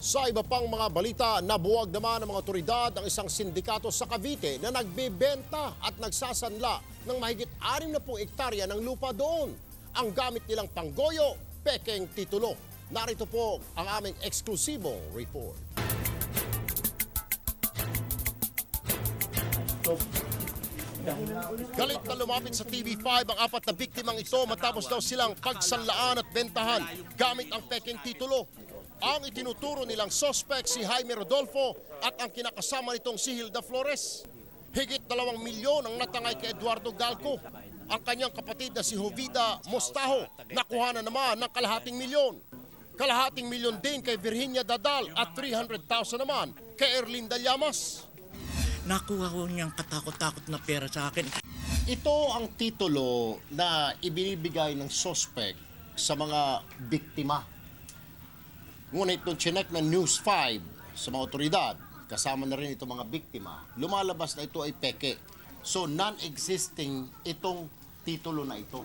Sa iba pang mga balita, nabuwag naman ng mga otoridad ang isang sindikato sa Cavite na nagbebenta at nagsasanla ng mahigit 60 ektarya ng lupa doon. Ang gamit nilang panggoyo, pekeng titulo. Narito po ang aming eksklusibong report. Galit na lumapit sa TV5 ang apat na biktimang ito matapos daw silang pagsanlaan at bentahan gamit ang peking titulo. Ang itinuturo nilang sospek si Jaime Rodolfo at ang kinakasama nitong si Hilda Flores. Higit dalawang milyon ang natangay kay Eduardo Galco. Ang kanyang kapatid na si Jovida Mostaho nakuha na naman ng kalahating milyon. Kalahating milyon din kay Virginia Dadal at 300,000 naman kay Erlinda Llamas. Nakuha ko niyang katakot-takot na pera sa akin. Ito ang titulo na ibinibigay ng suspect sa mga biktima. Ngunit nung chinek ng News 5 sa mga otoridad, kasama na rin itong mga biktima, lumalabas na ito ay peke. So non-existing itong titulo na ito.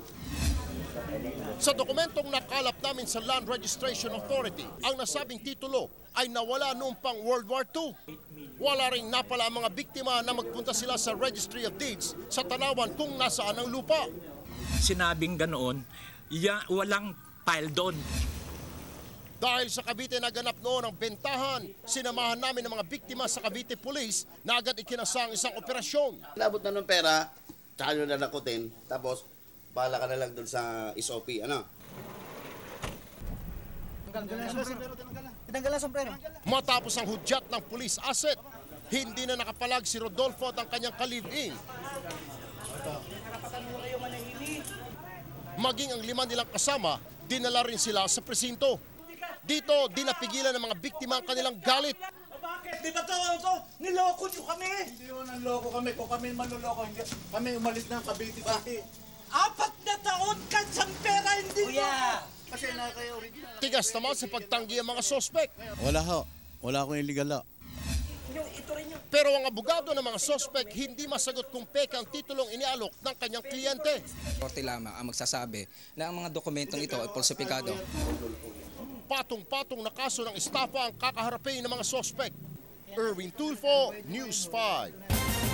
Sa dokumentong nakalap namin sa Land Registration Authority, ang nasabing titulo ay nawala noong pang World War II. Wala rin napala ang mga biktima na magpunta sila sa Registry of Deeds sa Tanawan kung nasaan ang lupa. Sinabing ganoon, ya, walang file doon. Dahil sa Cavite naganap noon ang bentahan, sinamahan namin ng mga biktima sa Cavite Police na agad ikinasang isang operasyon. Nabot na ng pera, tsaka nyo na nakutin, tapos bahala ka na lang dun sa SOP, ano? Matapos ang hudyat ng police asset, hindi na nakapalag si Rodolfo at ang kanyang kaliving. Maging ang lima nilang kasama, dinala rin sila sa presinto. Dito, di napigilan ng mga biktima ang kanilang galit. Bakit? Di ba to, to? Niloko nyo kami! Hindi mo nanloko kami. Kung kami manloloko, hindi. Kami umalis ng Cavite City. Apat na taon ka sa pera, hindi Kuya! Kasi na kayo original. Tigas naman sa pagtanggi ang mga sospek. Wala ho. Wala akong illegal ho. Pero ang abogado ng mga sospek hindi masagot kung peke ang titulong inialok ng kanyang kliyente. Korte lamang ang magsasabi na ang mga dokumentong ito ay falsifikado. Patong-patong na kaso ng estafa ang kakaharapin ng mga sospek. Erwin Tulfo, News 5.